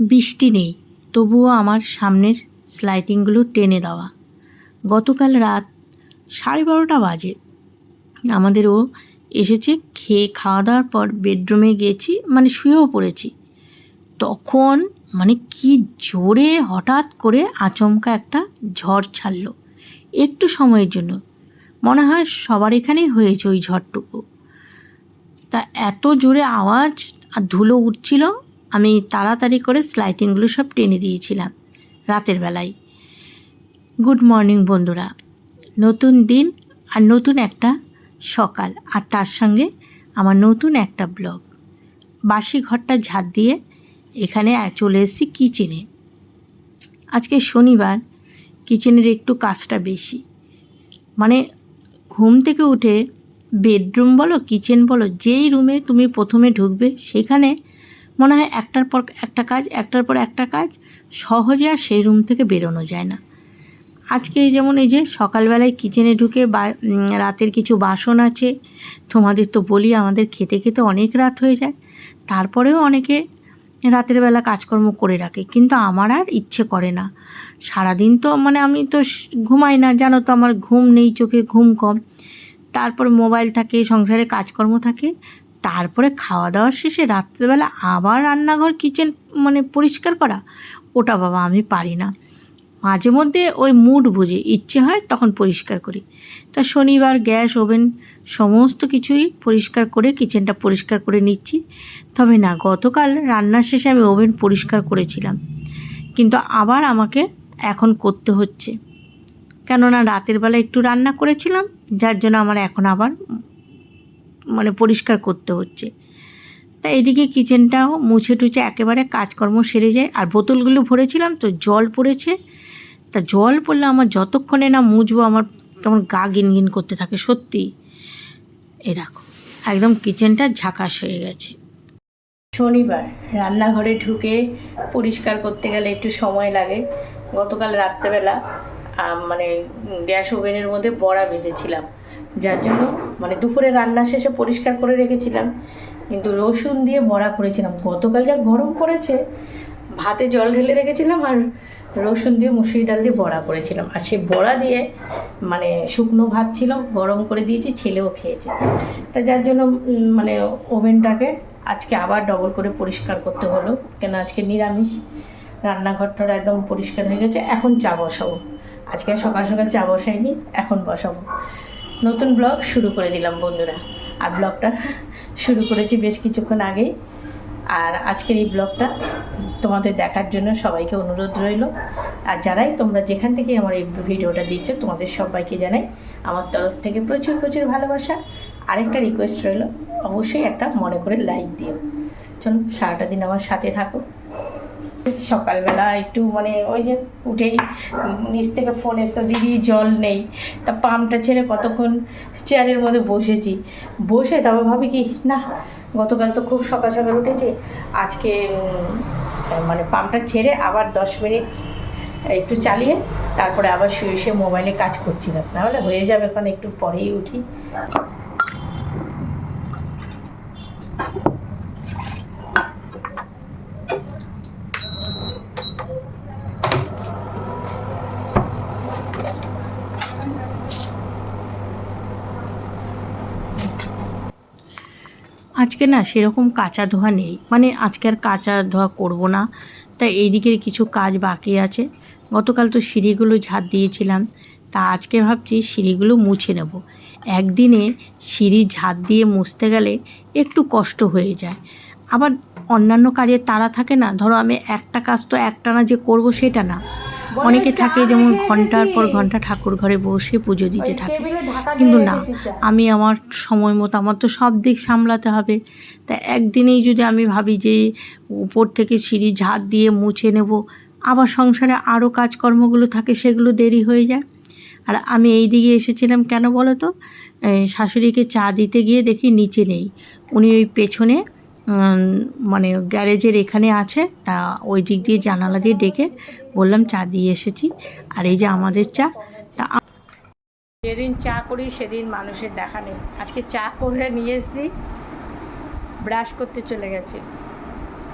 বৃষ্টি নেই, তবুও আমার সামনের স্লাইটিংগুলো টেনে দেওয়া। গতকাল রাত সাড়ে বারোটা বাজে। আমাদের ও এসেছে, খেয়ে খাওয়া দাওয়ার পর বেডরুমে গেছি মানে শুয়েও পড়েছি। তখন মানে কি জোরে হঠাৎ করে আচমকা একটা ঝড় ছাড়লো, একটু সময়ের জন্য। মনে হয় সবার এখানেই হয়েছে ওই ঝড়টুকু। তা এত জোরে আওয়াজ আর ধুলো উঠছিল আমি তাড়াতাড়ি করে স্লাইটিংগুলো সব টেনে দিয়েছিলাম রাতের বেলায়। গুড মর্নিং বন্ধুরা। নতুন দিন আর নতুন একটা সকাল আর তার সঙ্গে আমার নতুন একটা ব্লগ। বাসি ঘরটা ঝাঁট দিয়ে এখানে চলে এসেছি কিচেনে। আজকে শনিবার, কিচেনের একটু কাজটা বেশি। মানে ঘুম থেকে উঠে বেডরুম বলো, কিচেন বলো, যেই রুমে তুমি প্রথমে ঢুকবে, সেখানে মনে হয় একটার পর একটা কাজ, একটার পর একটা কাজ, সহজে আর সেই রুম থেকে বেরোনো যায় না। আজকে যেমন এই যে সকালবেলায় কিচেনে ঢুকে বা রাতের কিছু বাসন আছে, তোমাদের তো বলি আমাদের খেতে খেতে অনেক রাত হয়ে যায়, তারপরেও অনেকে রাতের বেলা কাজকর্ম করে রাখে, কিন্তু আমার আর ইচ্ছে করে না। সারাদিন তো মানে আমি তো ঘুমাই না, জানো তো আমার ঘুম নেই, চোখে ঘুম কম। তারপর মোবাইল থাকে, সংসারে কাজকর্ম থাকে তারপরে খাওয়া দাওয়ার শেষে রাত্রেবেলা আবার রান্নাঘর, কিচেন মানে পরিষ্কার করা, ওটা বাবা আমি পারি না। মাঝে মধ্যে ওই মুড বুঝে, ইচ্ছে হয় তখন পরিষ্কার করি। তা শনিবার, গ্যাস, ওভেন সমস্ত কিছুই পরিষ্কার করে, কিচেনটা পরিষ্কার করে নিচ্ছি। তবে না, গতকাল রান্নার শেষে আমি ওভেন পরিষ্কার করেছিলাম। কিন্তু আবার আমাকে এখন করতে হচ্ছে। কেননা রাতের বেলা একটু রান্না করেছিলাম, যার জন্য আমার এখন আবার মানে পরিষ্কার করতে হচ্ছে। তা এদিকে কিচেনটাও মুছে টুছে একেবারে কাজকর্ম সেরে যায়। আর বোতলগুলো ভরেছিলাম তো জল পড়েছে। তা জল পড়লে আমার যতক্ষণে না মুছবো আমার কেমন গা গিনগিন করতে থাকে, সত্যি। এই দেখো, একদম কিচেনটা ঝাঁকাশ হয়ে গেছে। শনিবার, রান্নাঘরে ঢুকে পরিষ্কার করতে গেলে একটু সময় লাগে। গতকাল রাত্রেবেলা মানে গ্যাস ওভেনের মধ্যে বড়া ভেজেছিলাম। যার জন্য মানে দুপুরে রান্না শেষে পরিষ্কার করে রেখেছিলাম। কিন্তু রসুন দিয়ে বড়া করেছিলাম। গতকাল যা গরম পড়েছে, ভাতে জল ঢেলে রেখেছিলাম আর রসুন দিয়ে মুসুরি ডাল দিয়ে বড়া করেছিলাম। আর সেই বড়া দিয়ে মানে শুকনো ভাত ছিল, গরম করে দিয়েছি, ছেলেও খেয়েছে। তা যার জন্য মানে ওভেনটাকে আজকে আবার ডবল করে পরিষ্কার করতে হলো। কেন আজকে নিরামিষ। রান্নাঘরটা একদম পরিষ্কার হয়ে গেছে। এখন চা বসাবো। আজকে সকাল সকাল চা বসাইনি, এখন বসাবো। নতুন ব্লগ শুরু করে দিলাম, বন্ধুরা। আর ব্লগটা শুরু করেছি বেশ কিছুক্ষণ আগেই। আর আজকের এই ব্লগটা তোমাদের দেখার জন্য সবাইকে অনুরোধ রইল। আর যারাই তোমরা যেখান থেকে আমার এই ভিডিওটা দিচ্ছ তোমাদের সবাইকে জানাই আমার তরফ থেকে প্রচুর প্রচুর ভালোবাসা। আরেকটা রিকোয়েস্ট রইল, অবশ্যই একটা মনে করে লাইক দিও। চলো, সারাটা দিন আমার সাথে থাকো। সকালবেলা একটু মানে ওই যে উঠেই নিচ থেকে ফোন এসছো, দিদি, জল নেই। তা পাম্পটা ছেড়ে কতক্ষণ চেয়ারের মধ্যে বসেছি। বসে তারপর ভাবি কি, না, গতকাল তো খুব সকাল সকাল উঠেছে। আজকে মানে পাম্পটা ছেড়ে আবার দশ মিনিট একটু চালিয়ে তারপরে আবার শুয়ে শুয়ে মোবাইলে কাজ করছিলাম নাহলে হয়ে যাবে এখন, একটু পরেই উঠি। আজকে না সেরকম কাঁচা ধোয়া নেই। মানে আজকে আর কাঁচা ধোয়া করব না। তাই এই দিকের কিছু কাজ বাকি আছে। গতকাল তো সিঁড়িগুলো ঝাঁট দিয়েছিলাম। তা আজকে ভাবছি সিঁড়িগুলো মুছে নেব। একদিনে সিঁড়ি ঝাঁট দিয়ে মুছতে গেলে একটু কষ্ট হয়ে যায়। আবার অন্যান্য কাজের তারা থাকে না। ধরো আমি একটা কাজ তো একটানা যে করব সেটা না। অনেকে থাকে যেমন ঘণ্টার পর ঘণ্টা ঠাকুর ঘরে বসে পুজো দিতে থাকে। কিন্তু না আমি আমার সময় মতো আমার তো সব দিক সামলাতে হবে। তা একদিনেই যদি আমি ভাবি যে উপর থেকে সিঁড়ি ঝাঁট দিয়ে মুছে নেব আবার সংসারে আরও কাজকর্মগুলো থাকে সেগুলো দেরি হয়ে যায়। আর আমি এই দিকে এসেছিলাম কেন বলো তো শাশুড়িকে চা দিতে গিয়ে দেখি নিচে নেই। উনি ওই পেছনে মানে গ্যারেজের এখানে আছে, তা ওই দিক দিয়ে জানালা দিয়ে ডেকে বললাম, চা দিয়ে এসেছি। আর এই যে আমাদের চা, তা যেদিন চা করি, সেদিন মানুষের দেখা নেই। আজকে চা করে নিয়ে এসেছি, ব্রাশ করতে চলে গেছে।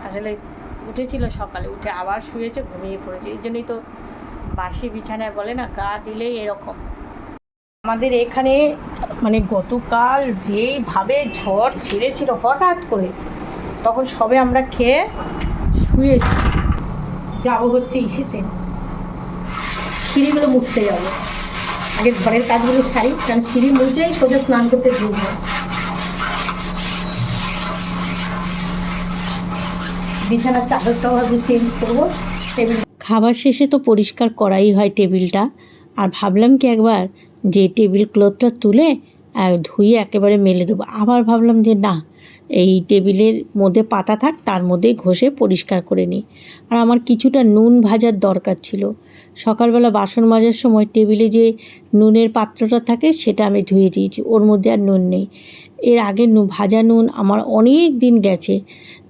আসলে উঠেছিল সকালে, উঠে আবার শুয়েছে, ঘুমিয়ে পড়েছে। এই জন্যই তো বাসি বিছানায় বলে না, গা দিলেই এরকম। আমাদের এখানে মানে গতকাল যেইভাবে ঝড় ছেড়েছিল, হঠাৎ করে তখন সবে আমরা খেয়ে শুয়েছি যাব হচ্ছে ইসেতে। সিঁড়িগুলো মুছতে যাব। আগে ঘরের কাজগুলো সারি, কারণ সিঁড়ি মুছেই সোজা স্নান করতে ঢুকবো। বিছানার চাদরটাও ভাবছি চেঞ্জ করব। খাবার শেষে তো পরিষ্কার করাই হয় টেবিলটা। আর ভাবলাম কি একবার যে টেবিল ক্লথটা তুলে ধুয়ে একেবারে মেলে দেবো। আবার ভাবলাম যে না এই টেবিলের মধ্যে পাতা থাক, তার মধ্যেই ঘষে পরিষ্কার করে নিই। আর আমার কিছুটা নুন ভাজার দরকার ছিল। সকালবেলা বাসন মাজার সময় টেবিলে যে নুনের পাত্রটা থাকে, সেটা আমি ধুয়ে দিয়েছি। ওর মধ্যে আর নুন নেই। এর আগে ভাজা নুন আমার অনেক দিন গেছে।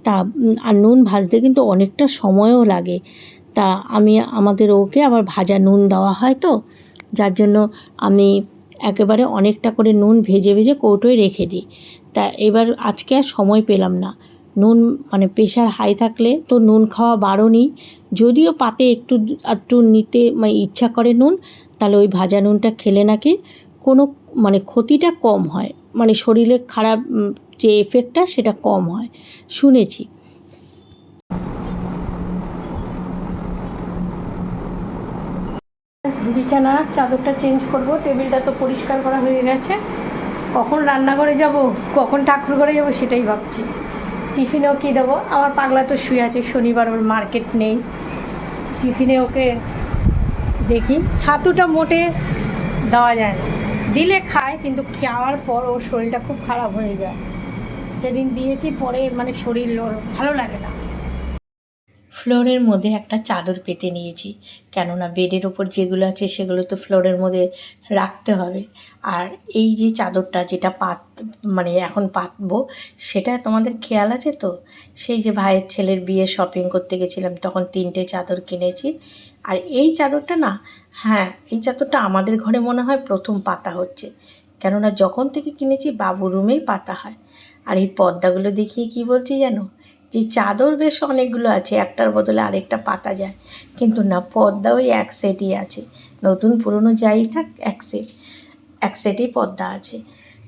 তা আর নুন ভাজতে কিন্তু অনেকটা সময়ও লাগে। তা আমি, আমাদের ওকে আবার ভাজা নুন দেওয়া হয় তো, যার জন্য আমি একেবারে অনেকটা করে নুন ভেজে ভেজে কৌটোয় রেখে দিই। তা এবার আজকে আর সময় পেলাম না। নুন মানে প্রেশার হাই থাকলে তো নুন খাওয়া বারণই। যদিও পাতে একটু একটু নিতে মানে ইচ্ছা করে নুন, তাহলে ওই ভাজা নুনটা খেলে নাকি কোনো মানে ক্ষতিটা কম হয়। মানে শরীরে খারাপ যে এফেক্টটা সেটা কম হয়। শুনেছি। বিছানার চাদরটা চেঞ্জ করব। টেবিলটা তো পরিষ্কার করা হয়ে গেছে। কখন রান্নাঘরে যাব, কখন ঠাকুর ঘরে যাব সেটাই ভাবছি। টিফিনেও কী দেবো? আমার পাগলা তো শুয়ে আছে, শনিবার ওর মার্কেট নেই। টিফিনে ওকে দেখি। ছাতুটা মোটে দেওয়া যায় না। দিলে খায়, কিন্তু খাওয়ার পর ওর শরীরটা খুব খারাপ হয়ে যায়। সেদিন দিয়েছি, পরে মানে শরীর ভালো লাগে না। ফ্লোরের মধ্যে একটা চাদর পেতে নিয়েছি। কেননা বেডের ওপর যেগুলো আছে সেগুলো তো ফ্লোরের মধ্যে রাখতে হবে। আর এই যে চাদরটা যেটা পাত মানে এখন পাতবো, সেটা তোমাদের খেয়াল আছে তো? সেই যে ভাইয়ের ছেলের বিয়ে শপিং করতে গেছিলাম, তখন তিনটে চাদর কিনেছি। আর এই চাদরটা না হ্যাঁ এই চাদরটা আমাদের ঘরে মনে হয় প্রথম পাতা হচ্ছে। কেননা যখন থেকে কিনেছি বাবু রুমেই পাতা হয়। আর এই পর্দাগুলো দেখিয়ে কি বলছি জানো? যে চাদর বেশ অনেকগুলো আছে, একটার বদলে আরেকটা পাতা যায়। কিন্তু না পর্দা ওই এক সেটই আছে। নতুন, পুরনো যাই থাক, এক সেট, এক সেটই পর্দা আছে।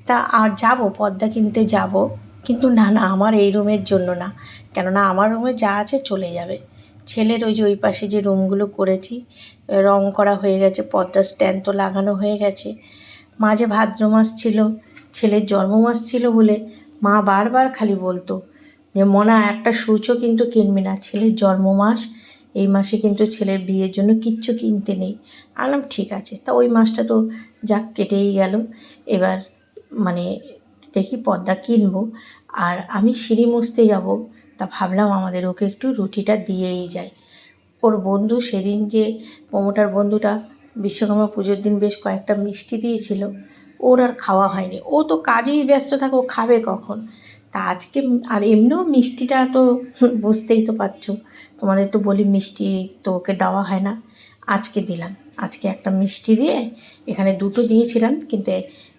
তা আর যাব পর্দা কিনতে যাব। কিন্তু না না, আমার এই রুমের জন্য না। কেননা আমার রুমে যা আছে চলে যাবে। ছেলের ওই যে ওই পাশে যে রুমগুলো করেছি, রং করা হয়ে গেছে পর্দার স্ট্যান্ড তো লাগানো হয়ে গেছে। মাঝে ভাদ্র মাস ছিল, ছেলের জন্ম মাস ছিল বলে মা বারবার খালি বলতো যে মনা, একটা সূচও কিন্তু কিনবি না। ছেলের জন্ম মাস এই মাসে কিন্তু ছেলের বিয়ের জন্য কিচ্ছু কিনতে নেই। আলাম ঠিক আছে, তা ওই মাসটা তো যাক, কেটেই গেল। এবার মানে দেখি পর্দা কিনবো। আর আমি সিঁড়ি মুছতে যাব। তা ভাবলাম আমাদের ওকে একটু রুটিটা দিয়েই যাই। ওর বন্ধু সেদিন যে মমতার বন্ধুটা, বিশ্বকর্মা পুজোর দিন বেশ কয়েকটা মিষ্টি দিয়েছিল। ওর আর খাওয়া হয়নি। ও তো কাজেই ব্যস্ত থাকে, ও খাবে কখন? তা আজকে আর এমনিও মিষ্টিটা তো বুঝতেই তো পারছ। তোমাদের তো বলি মিষ্টি তো ওকে দেওয়া হয় না। আজকে দিলাম। আজকে একটা মিষ্টি দিয়ে এখানে দুটো দিয়েছিলাম, কিন্তু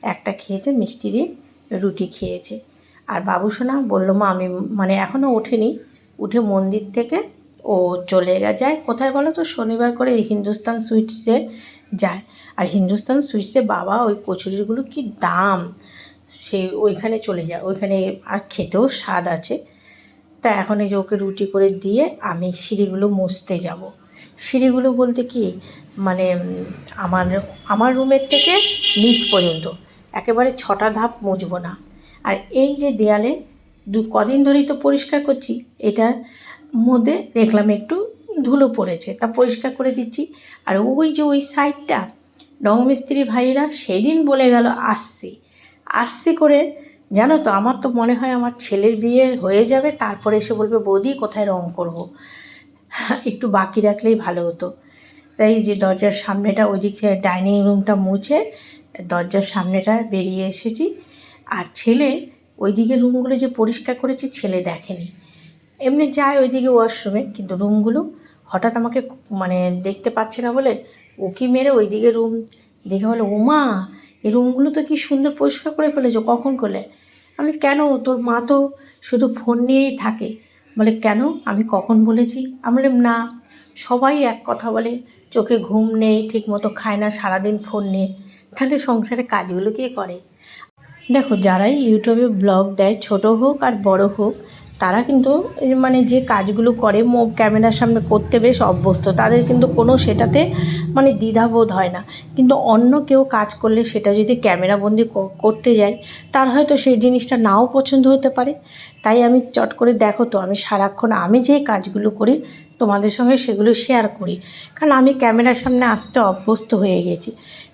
একটা খেয়েছে, মিষ্টি দিয়ে রুটি খেয়েছে। আর বাবু সোনা বলল, মা, আমি মানে এখনও ওঠেনি। উঠে মন্দির থেকে ও চলে যায় কোথায় বলো তো? শনিবার করে হিন্দুস্তান সুইটসে যায়। আর হিন্দুস্তান সুইটসে বাবা ওই কচুরিগুলো কি দাম? সে ওইখানে চলে যায়। ওইখানে আর খেতেও স্বাদ আছে। তা এখন এই যে ওকে রুটি করে দিয়ে আমি সিঁড়িগুলো মুছতে যাব। সিঁড়িগুলো বলতে কি? মানে আমার আমার রুমের থেকে নিচ পর্যন্ত। একেবারে ছটা ধাপ মুছবো না। আর এই যে দেয়ালে দু, কদিন ধরেই তো পরিষ্কার করছি এটার মধ্যে দেখলাম একটু ধুলো পড়েছে। তা পরিষ্কার করে দিচ্ছি। আর ওই যে ওই সাইডটা রং মিস্ত্রি ভাইয়েরা সেদিন বলে গেল, আসছি। আসছি করে, জানো তো, আমার তো মনে হয় আমার ছেলের বিয়ে হয়ে যাবে, তারপরে এসে বলবে, বৌদি, কোথায় রং করব। একটু বাকি রাখলেই ভালো হতো। তাই যে দরজার সামনেটা, ওইদিকে ডাইনিং রুমটা মুছে দরজার সামনেটা বেরিয়ে এসেছি। আর ছেলে, ওইদিকে রুমগুলো যে পরিষ্কার করেছি, ছেলে দেখেনি। এমনি যায় ওইদিকে ওয়াশরুমে কিন্তু রুমগুলো হঠাৎ আমাকে মানে দেখতে পাচ্ছে না বলে উকি মেরে ওইদিকে রুম দেখে বলে ওমা এই রুমগুলো তো কি সুন্দর পরিষ্কার করে ফেলেছো, কখন করলে? আমি, কেন? তোর মা তো শুধু ফোন নিয়েই থাকে। বলে, কেন? আমি কখন বলেছি? আমি বললাম, না, সবাই এক কথা বলে, চোখে ঘুম নেই ঠিক মতো খায় না, সারাদিন ফোন নিয়ে। তাহলে সংসারে কাজগুলো কে করে? দেখো, যারাই ইউটিউবে ব্লগ দেয়, ছোট হোক আর বড় হোক তারা কিন্তু মানে যে কাজগুলো করে মো, ক্যামেরার সামনে করতে বেশ অভ্যস্ত। তাদের কিন্তু কোনো সেটাতে মানে দ্বিধাবোধ হয় না। কিন্তু অন্য কেউ কাজ করলে সেটা যদি ক্যামেরাবন্দি করতে যায়, তার হয়তো সেই জিনিসটা নাও পছন্দ হতে পারে। তাই আমি চট করে দেখো তো, আমি সারাক্ষণ আমি যে কাজগুলো করি, তোমাদের সঙ্গে সেগুলো শেয়ার করি। কারণ আমি ক্যামেরার সামনে আসতে অভ্যস্ত হয়ে গেছি।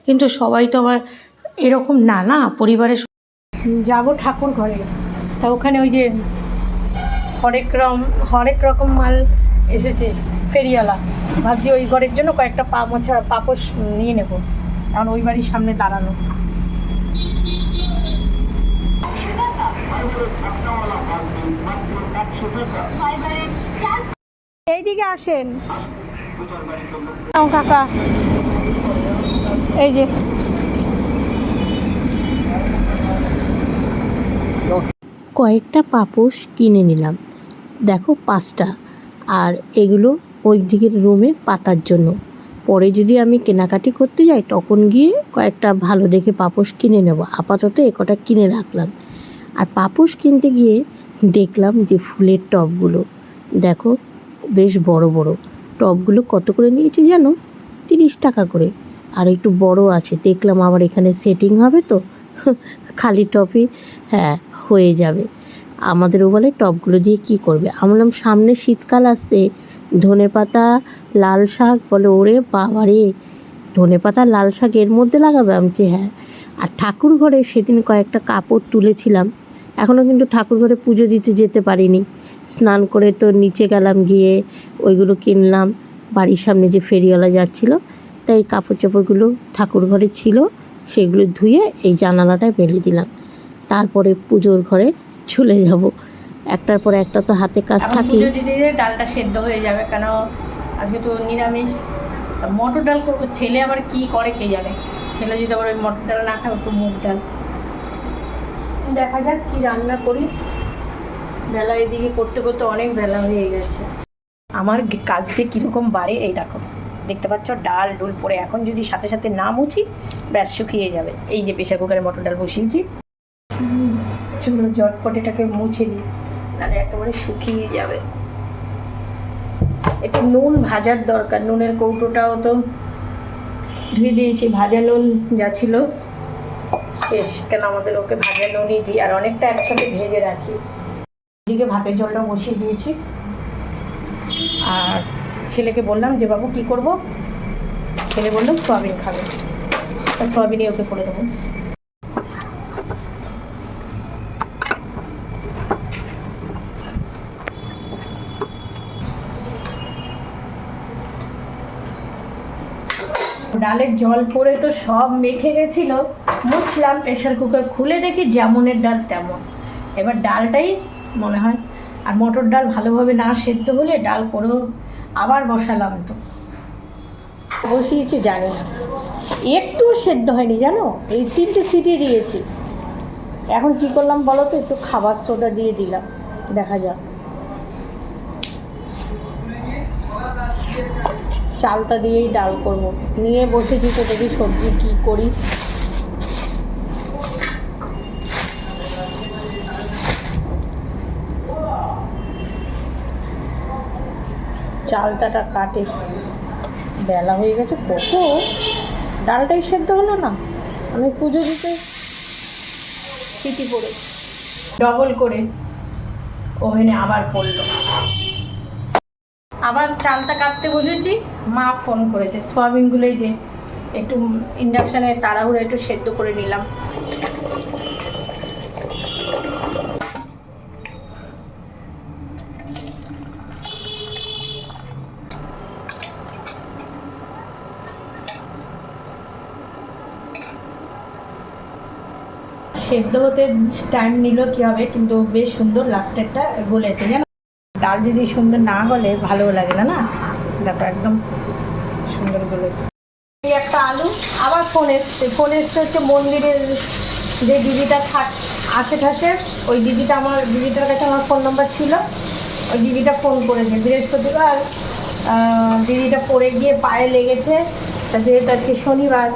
কিন্তু সবাই তো আবার এরকম না না? পরিবারের যাব ঠাকুর ঘরে। তা ওখানে ওই যে হরেক রকম হরেক রকম মাল এসেছে, ফেরিওয়ালা। ভাবছি ওই ঘরের জন্য কয়েকটা পা মোছা, পাপোশ নিয়ে নেব। কারণ ওই বাড়ির সামনে দাঁড়ানো। এইদিকে আসেন। কাকা। এই যে। কয়েকটা পাপোশ কিনে নিলাম। দেখো পাঁচটা। আর এগুলো ওই দিকের রুমে পাতার জন্য। পরে যদি আমি কেনাকাটি করতে যাই, তখন গিয়ে কয়েকটা ভালো দেখে পাপোশ কিনে নেব। আপাতত একটা কিনে রাখলাম। আর পাপোশ কিনতে গিয়ে দেখলাম যে ফুলের টবগুলো, দেখো বেশ বড় বড়। টবগুলো কত করে নিয়েছে জানো? তিরিশ টাকা করে। আর একটু বড় আছে। দেখলাম আবার এখানে সেটিং হবে তো। খালি টপই হ্যাঁ হয়ে যাবে। আমাদেরও বলে টবগুলো দিয়ে কি করবে? আমি বললাম, সামনে শীতকাল আসছে, ধনে পাতা, লাল শাক, বলে ওরে বাবারে, ধনে পাতা, লাল শাক এর মধ্যে লাগাবে? আমি বলছি হ্যাঁ। আর ঠাকুর ঘরে সেদিন কয়েকটা কাপড় তুলেছিলাম। এখনও কিন্তু ঠাকুর ঘরে পুজো দিতে যেতে পারিনি। স্নান করে তো নিচে গেলাম, গিয়ে ওইগুলো কিনলাম। বাড়ির সামনে যে ফেরিওয়ালা যাচ্ছিল, তাই কাপড় চাপড়গুলো ঠাকুর ঘরে ছিল। সেগুলো ধুয়ে এই জানালাটায় মেলে দিলাম। তারপরে পুজোর ঘরে চলে যাব। একটার পর একটা তো হাতে কাজ থাকে। ডালটা সেদ্ধ হয়ে যাবে। কেন? আজকে তো নিরামিষ। মটর ডাল করব। ছেলে আবার কি করে কে জানে? ছেলে যদি আবার ওই মটর ডাল না খায় একটু মুগ ডাল। দেখা যাক কি রান্না করি। বেলা এদিকে করতে করতে অনেক বেলা হয়ে গেছে। আমার কাজ যে কীরকম বাড়ে এই দেখো। দেখতে পাচ্ছ, ডাল, ডুল পরে এখন যদি সাথে সাথে না মুছি, ব্যাস শুকিয়ে যাবে। এই যে প্রেশার কুকারে মটর ডাল বসিয়েছি। চলো জটপট এটাকে মুছে দিই তাহলে একেবারে শুকিয়ে যাবে। একটু নুন ভাজার দরকার, নুনের কৌটোটাও তো ধুয়ে দিয়েছি, ভাজা নুন যা ছিল। শেষ, কেন আমাদের ওকে ভাজা নুনই দিই, আর অনেকটা একসাথে ভেজে রাখি। এদিকে ভাতের জলটা বসিয়ে দিয়েছি। আর ছেলেকে বললাম যে, বাবু, কী করব? ছেলে বলল, সোয়াবিন খাবে। সোয়াবিনই ওকে করে দেবো। ডালের জল পড়ে তো সব মেখে গেছিল। মুছলাম প্রেশার কুকার খুলে দেখি যেমনের ডাল তেমন। এবার ডালটাই মনে হয়, আর মটর ডাল ভালোভাবে না সেদ্ধ হলে ডাল করেও আবার বসালাম তো। বসিয়েছি, জানি না। একটু সেদ্ধ হয়নি, জানো? এই তিনটে সিটি দিয়েছি। এখন কি করলাম বলো তো? একটু খাবার সোডা দিয়ে দিলাম। দেখা যাক। চালটা দিয়েই ডাল করব। নিয়ে বসেছি তো দেখি সবজি কী করি। চালটাটা কাটে। বেলা হয়ে গেছে, কত? ডালটাই সেদ্ধ হলো না? আমি পুজো দিতে সিটি পড়ে। ডবল করে ওভেনে আবার পড়ল। আবার চালটা কাটতে বসেছি, মা ফোন করেছে। সোয়াবিনগুলোই যে একটু ইন্ডাকশানে তাড়াহুড়ো একটু সেদ্ধ করে নিলাম। সেদ্ধ হতে টাইম নিল কি হবে, কিন্তু বেশ সুন্দর লাস্টেরটা গলেছে জানো, ডাল যদি সুন্দর না গলে ভালো লাগে না না? দেখো একদম সুন্দর গলেছে একটা আলু, আবার ফোন এসছে ফোন এসছে হচ্ছে মন্দিরের যে দিদিটা থাক, আসে ঠাসে, ওই দিদিটা আমার, দিদিটার কাছে আমার ফোন নাম্বার ছিল। ওই দিদিটা ফোন করেছে, বৃহস্পতিবার দিদিটা পড়ে গিয়ে পায়ে লেগেছে। যেহেতু আজকে শনিবার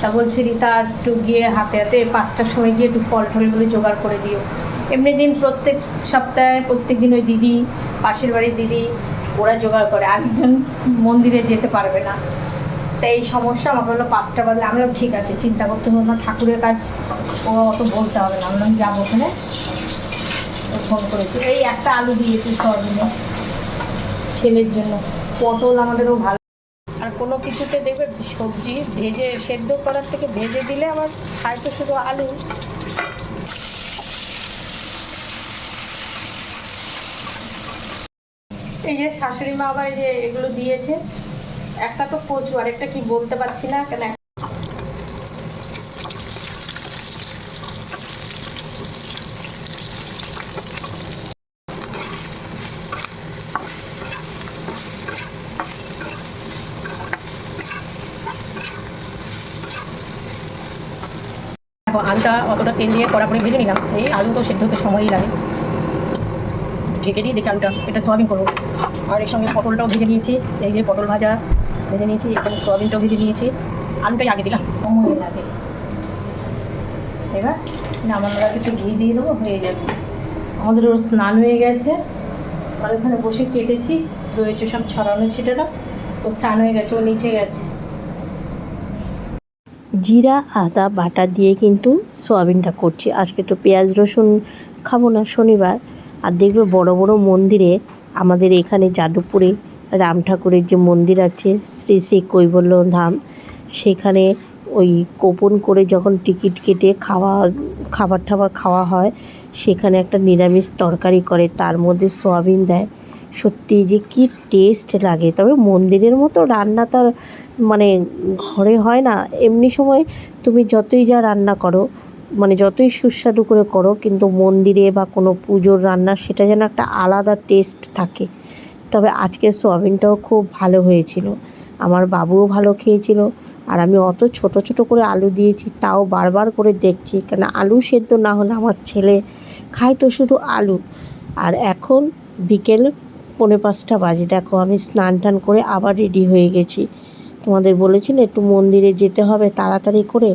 তা বলছি রিতা একটু গিয়ে হাতে হাতে পাঁচটার সময় গিয়ে একটু ফল টলগুলো জোগাড় করে দিও। এমনি দিন প্রত্যেক সপ্তাহে প্রত্যেক দিন ওই দিদি পাশের বাড়ির দিদি ওরা জোগাড় করে। আরেকজন মন্দিরে যেতে পারবে না। তাই এই সমস্যা আমাকে বলল পাঁচটা বাজে। আমি বললাম, ঠিক আছে চিন্তা করতে হবে না ঠাকুরের কাজ ও অত বলতে হবে না। আমরা যাব ওখানে। ফোন করেছি। এই একটা আলু দিয়েছি সয়াবিনে। ছেলের জন্য। পটল আমাদেরও ভালো কোনো কিছুতে দেখবে সবজি ভেজে, সেদ্ধ করার থেকে ভেজে দিলে আমার খায় তো শুধু আলু। এই যে শাশুড়ি মা আবার যে এগুলো দিয়েছে, একটা তো কচু আর একটা কি বলতে পারছি না, কেন দেখো, আলুটা অতটা তেল দিয়ে কড়া করে ভেজে নিলাম। এই আলু তো সেদ্ধ হতে সময়ই লাগে। ঢেকে দিই দেখি আলুটা এটা সোয়াবিন করব। আর এর সঙ্গে পটলটাও ভেজে নিয়েছি। এই যে পটল ভাজা ভেজে নিয়েছি এখানে সোয়াবিনটাও ভেজে নিয়েছি। আলুটাই আগে দিলাম। সময় লাগে। এবার নামানোর আগে একটু ঘি দিয়ে দেবো হয়ে যাবে। আমাদের ওর স্নান হয়ে গেছে। আর ওখানে বসে কেটেছি রয়েছে সব ছড়ানো ছিটানো ও স্নান হয়ে গেছে ও নিচে গেছে। জিরা, আদা, বাটা দিয়ে কিন্তু সোয়াবিনটা করছি। আজকে তো পেঁয়াজ, রসুন খাব না শনিবার। আর দেখবে বড় বড় মন্দিরে আমাদের এখানে যাদবপুরে রাম ঠাকুরের যে মন্দির আছে, শ্রী শ্রী কৈবল্য ধাম সেখানে ওই কোপন করে যখন টিকিট কেটে খাওয়া খাবার টাবার খাওয়া হয়, সেখানে একটা নিরামিষ তরকারি করে, তার মধ্যে সোয়াবিন দেয়। সত্যি যে কি টেস্ট লাগে। তবে মন্দিরের মতো রান্না তার মানে ঘরে হয় না। এমনি সময় তুমি যতই যা রান্না করো মানে যতই সুস্বাদু করে করো, কিন্তু মন্দিরে বা কোনো পুজোর রান্না সেটা যেন একটা আলাদা টেস্ট থাকে। তবে আজকের সোয়াবিনটাও খুব ভালো হয়েছিল। আমার বাবুও ভালো খেয়েছিল। আর আমি অত ছোট ছোট করে আলু দিয়েছি, তাও বারবার করে দেখছি। কেন আলু সেদ্ধ না হলে আমার ছেলে খায় তো শুধু আলু। আর এখন বিকেল পৌনে পাঁচটা বাজে। দেখো, আমি স্নান টান করে আবার রেডি হয়ে গেছি। তোমাদের বলেছি না একটু মন্দিরে যেতে হবে তাড়াতাড়ি করে।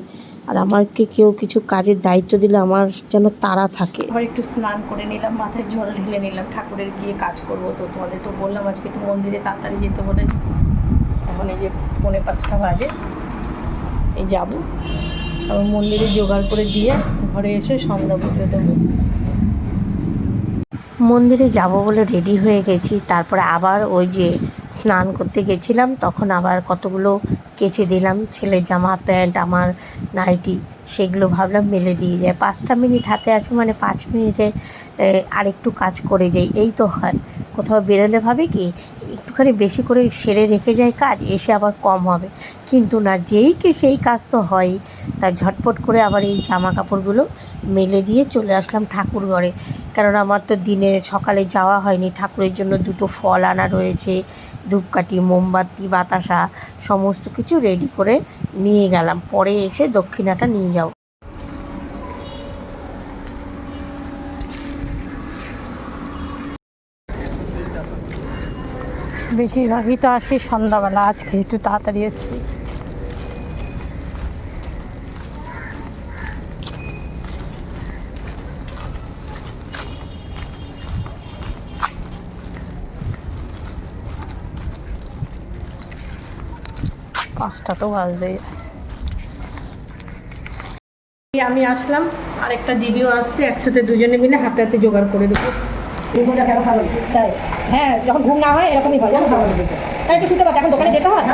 আর আমাকে কেউ কিছু কাজের দায়িত্ব দিলে আমার যেন তাড়া থাকে। আবার একটু স্নান করে নিলাম, মাথায় জল ঢেলে নিলাম, ঠাকুরের গিয়ে কাজ করব তো। তোমাদের তো বললাম আজকে একটু মন্দিরে তাড়াতাড়ি যেতে বলেছি। এখন এই যে পৌনে পাঁচটা বাজে, এই যাব। তারপর মন্দিরে জোগাড় করে দিয়ে ঘরে এসে সন্ধ্যা পুজো দেবো। মন্দিরে যাব বলে রেডি হয়ে গেছি। তারপরে আবার ওই যে স্নান করতে গেছিলাম, তখন আবার কতগুলো কেচে দিলাম ছেলের জামা, প্যান্ট, আমার নাইটি, সেগুলো ভাবলাম মেলে দিয়ে যায় পাঁচটা মিনিট হাতে আছে মানে পাঁচ মিনিটে আরেকটু কাজ করে যাই, এই তো হয়। কোথাও বেরোলে ভাবে কি, একটুখানি বেশি করে সেরে রেখে যায় কাজ, এসে আবার কম হবে। কিন্তু না, যেই কি সেই কাজ তো হয়ই তা ঝটপট করে আবার এই জামা কাপড়গুলো মেলে দিয়ে চলে আসলাম ঠাকুর ঘরে। কারণ আমার তো দিনে সকালে যাওয়া হয়নি, ঠাকুরের জন্য দুটো ফল আনা রয়েছে ধূপকাঠি, মোমবাতি, বাতাসা, সমস্ত কিছু রেডি করে নিয়ে গেলাম। পরে এসে দক্ষিণাটা নিয়ে যাব বেশিরভাগই তো আসি সন্ধ্যাবেলা, আজকে একটু তাড়াতাড়ি এসছি। পাঁচটা তো বাজবেই। আমি আসলাম আরেকটা দিদিও আসছে একসাথে দুজনে মিলে হাতে হাতে জোগাড় করে দেবো। তাই। হ্যাঁ যখন ঘুম না হয় এরকমই হয় তাই তো? শুনতে পাচ্ছি এখন দোকানে যেতে হয়?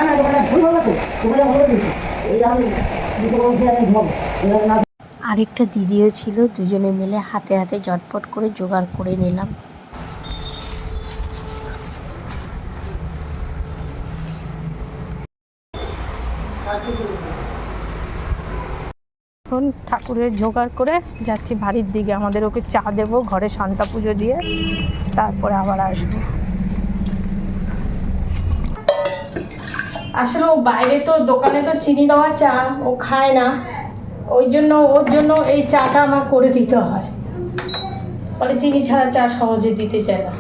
আরেকটা দিদিও ছিল দুজনে মিলে হাতে হাতে ঝটপট করে জোগাড় করে নিলাম। এখন ঠাকুরের জোগাড় করে যাচ্ছি বাড়ির দিকে। আমাদের ওকে চা দেবো, ঘরে শান্তা পুজো দিয়ে। তারপরে আবার আসব। আসলে ও বাইরে তো, দোকানে তো চিনি দেওয়া চা, ও খায় না। ওই জন্য, ওর জন্য এই চাটা আমার করে দিতে হয়। বলে চিনি ছাড়া চা সহজে দিতে চায় না।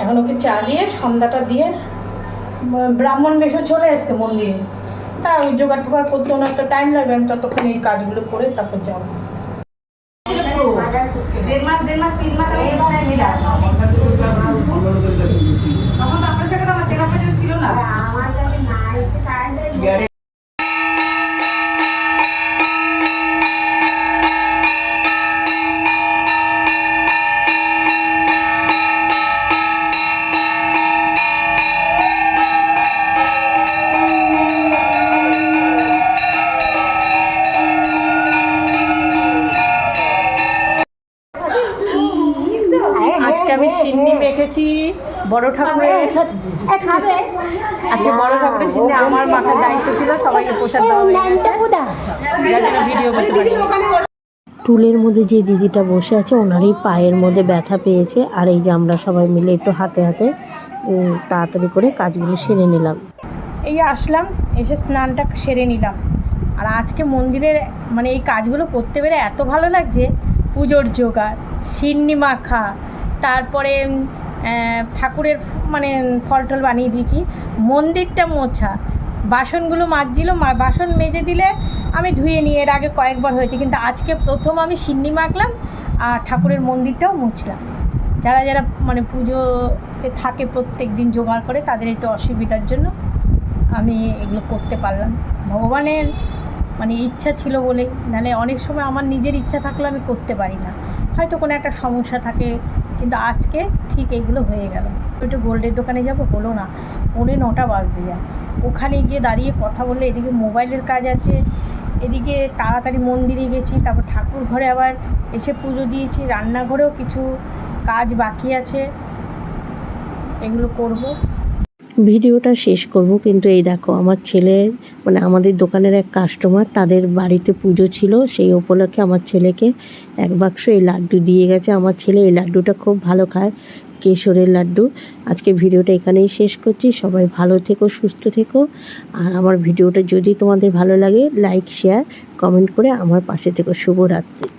এখন ওকে চা দিয়ে, সন্ধ্যাটা দিয়ে ব্রাহ্মণ বেশও চলে এসছে মন্দিরে। তা জোগাড় টোগাড় করতে ওনার তো টাইম লাগবে, আমি ততক্ষণ এই কাজগুলো করে তারপর যাব। দেড় মাস দেড় মাস, তিন মাস আমি টুলের মধ্যে যে দিদিটা বসে আছে, ওনারই পায়ের মধ্যে ব্যথা পেয়েছে। আর এই যে আমরা সবাই মিলে একটু হাতে হাতে তাড়াতাড়ি করে কাজগুলো সেরে নিলাম। এই আসলাম, এসে স্নানটা সেরে নিলাম। আর আজকে মন্দিরের মানে এই কাজগুলো করতে পেরে এত ভালো লাগছে। পুজোর জোগাড়, সিন্নি মাখা, তারপরে ঠাকুরের মানে ফল টল বানিয়ে দিয়েছি। মন্দিরটা মোছা বাসনগুলো মাজছিল বাসন মেজে দিলে আমি ধুয়ে নিই। এর আগে কয়েকবার হয়েছে, কিন্তু আজকে প্রথম আমি সিন্নি মাখলাম আর ঠাকুরের মন্দিরটাও মুছলাম। যারা যারা মানে পুজোতে থাকে প্রত্যেক দিন জোগাড় করে, তাদের একটু অসুবিধার জন্য আমি এগুলো করতে পারলাম। ভগবানের মানে ইচ্ছা ছিল বলেই, নাহলে অনেক সময় আমার নিজের ইচ্ছা থাকলে আমি করতে পারি না। হয়তো কোনো একটা সমস্যা থাকে কিন্তু আজকে ঠিক এইগুলো হয়ে গেল। একটু গোল্ডের দোকানে যাব? হলো না। পৌনে নটা বাজতে যায় ওখানে গিয়ে দাঁড়িয়ে কথা বললে এদিকে মোবাইলের কাজ আছে, এদিকে তাড়াতাড়ি মন্দিরে গেছি, তারপর ঠাকুর ঘরে আবার এসে পুজো দিয়েছি, রান্নাঘরেও কিছু কাজ বাকি আছে। এগুলো করব। ভিডিওটা শেষ করব, কিন্তু এই দেখো আমার ছেলের মানে আমাদের দোকানের এক কাস্টমার তাদের বাড়িতে পুজো ছিল, সেই উপলক্ষে আমার ছেলেকে এক বাক্স এই লাড্ডু দিয়ে গেছে। আমার ছেলে এই লাড্ডুটা খুব ভালো খায়, কেশরের লাড্ডু। আজকে ভিডিওটা এখানেই শেষ করছি। সবাই ভালো থেকো, সুস্থ থেকো। আর আমার ভিডিওটা যদি তোমাদের ভালো লাগে লাইক শেয়ার কমেন্ট করে আমার পাশে থেকো। শুভরাত্রি।